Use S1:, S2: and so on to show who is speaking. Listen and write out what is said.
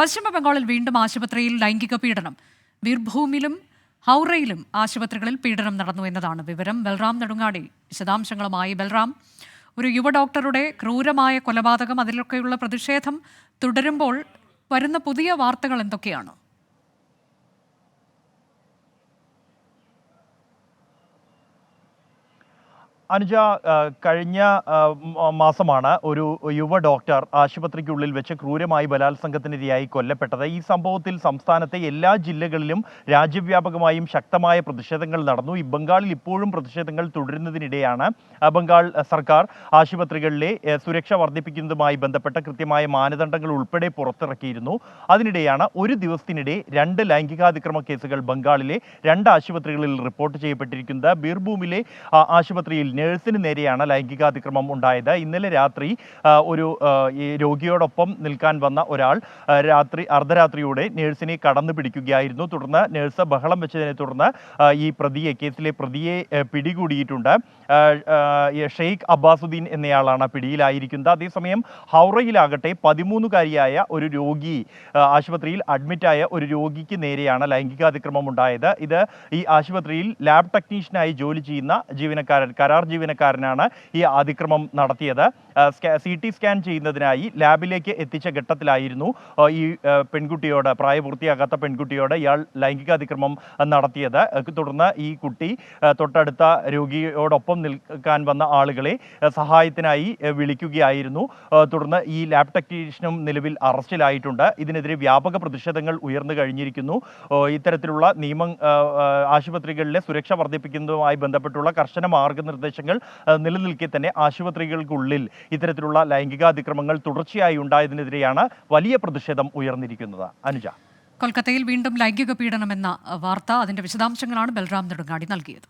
S1: പശ്ചിമ ബംഗാളിൽ വീണ്ടും ആശുപത്രിയിൽ ലൈംഗിക പീഡനം. ബീർഭൂമിലും ഹൗറയിലും ആശുപത്രികളിൽ പീഡനം നടന്നു എന്നതാണ് വിവരം. ബൽറാം നെടുങ്ങാടി വിശദാംശങ്ങളുമായി ബൽറാം. ഒരു യുവ ഡോക്ടറുടെ ക്രൂരമായ കൊലപാതകം അതിലൊക്കെയുള്ള പ്രതിഷേധം തുടരുമ്പോൾ വരുന്ന പുതിയ വാർത്തകൾ എന്തൊക്കെയാണ്?
S2: അനുജ കഴിഞ്ഞ മാസമാണ് ഒരു യുവ ഡോക്ടർ ആശുപത്രിക്കുള്ളിൽ വെച്ച് ക്രൂരമായി ബലാത്സംഗത്തിനിരയായി കൊല്ലപ്പെട്ടത്. ഈ സംഭവത്തിൽ സംസ്ഥാനത്തെ എല്ലാ ജില്ലകളിലും രാജ്യവ്യാപകമായും ശക്തമായ പ്രതിഷേധങ്ങൾ നടന്നു. ഈ ബംഗാളിൽ ഇപ്പോഴും പ്രതിഷേധങ്ങൾ തുടരുന്നതിനിടെയാണ് ബംഗാൾ സർക്കാർ ആശുപത്രികളിലെ സുരക്ഷ വർദ്ധിപ്പിക്കുന്നതുമായി ബന്ധപ്പെട്ട കൃത്യമായ മാനദണ്ഡങ്ങൾ ഉൾപ്പെടെ പുറത്തിറക്കിയിരുന്നു. അതിനിടെയാണ് ഒരു ദിവസത്തിനിടെ രണ്ട് ലൈംഗികാതിക്രമ കേസുകൾ ബംഗാളിലെ രണ്ട് ആശുപത്രികളിൽ റിപ്പോർട്ട് ചെയ്യപ്പെട്ടിരിക്കുന്നത്. ബീർഭൂമിലെ ആശുപത്രിയിൽ നഴ്സിന് നേരെയാണ് ലൈംഗികാതിക്രമം ഉണ്ടായത്. ഇന്നലെ രാത്രി ഒരു ഈ രോഗിയോടൊപ്പം നിൽക്കാൻ വന്ന ഒരാൾ രാത്രി അർദ്ധരാത്രിയോടെ നേഴ്സിനെ കടന്നു പിടിക്കുകയായിരുന്നു. തുടർന്ന് നേഴ്സ് ബഹളം വെച്ചതിനെ തുടർന്ന് ഈ പ്രതിയെ കേസിലെ പ്രതിയെ പിടികൂടിയിട്ടുണ്ട്. ഷെയ്ഖ് അബ്ബാസുദ്ദീൻ എന്നയാളാണ് പിടിയിലായിരിക്കുന്നത്. അതേസമയം ഹൗറയിലാകട്ടെ പതിമൂന്നുകാരിയായ ഒരു രോഗി ആശുപത്രിയിൽ അഡ്മിറ്റായ ഒരു രോഗിക്ക് നേരെയാണ് ലൈംഗികാതിക്രമം ഉണ്ടായത്. ഇത് ഈ ആശുപത്രിയിൽ ലാബ് ടെക്നീഷ്യനായി ജോലി ചെയ്യുന്ന ജീവനക്കാരൻ കരാർ ജീവനക്കാരനാണ് ഈ അതിക്രമം നടത്തിയത്. സി ടി സ്കാൻ ചെയ്യുന്നതിനായി ലാബിലേക്ക് എത്തിച്ച ഘട്ടത്തിലായിരുന്നു ഈ പെൺകുട്ടിയോട് പ്രായപൂർത്തിയാകാത്ത പെൺകുട്ടിയോട് ഇയാൾ ലൈംഗിക അതിക്രമം നടത്തിയത് തുടർന്ന് ഈ കുട്ടി തൊട്ടടുത്ത രോഗിയോടൊപ്പം നിൽക്കാൻ വന്ന ആളുകളെ സഹായത്തിനായി വിളിക്കുകയായിരുന്നു. തുടർന്ന് ഈ ലാബ് ടെക്നീഷ്യനും നിലവിൽ അറസ്റ്റിലായിട്ടുണ്ട്. ഇതിനെതിരെ വ്യാപക പ്രതിഷേധങ്ങൾ ഉയർന്നു കഴിഞ്ഞിരിക്കുന്നു. ഇത്തരത്തിലുള്ള നിയമം ആശുപത്രികളിലെ സുരക്ഷ വർദ്ധിപ്പിക്കുന്നതുമായി ബന്ധപ്പെട്ടുള്ള കർശന മാർഗനിർദ്ദേശങ്ങൾ ആ, നിലനിൽക്കെ തന്നെ ആശുപത്രികൾക്കുള്ളിൽ ഇത്തരത്തിലുള്ള ലൈംഗികാതിക്രമങ്ങൾ തുടർച്ചയായി ഉണ്ടായതിനെതിരെയാണ് വലിയ പ്രതിഷേധം ഉയർന്നിരിക്കുന്നത്. അനുജ.
S1: കൊൽക്കത്തയിൽ വീണ്ടും ലൈംഗിക എന്ന വാർത്ത അതിന്റെ വിശദാംശങ്ങളാണ് ബൽറാം നെടുങ്ങാടി നൽകിയത്.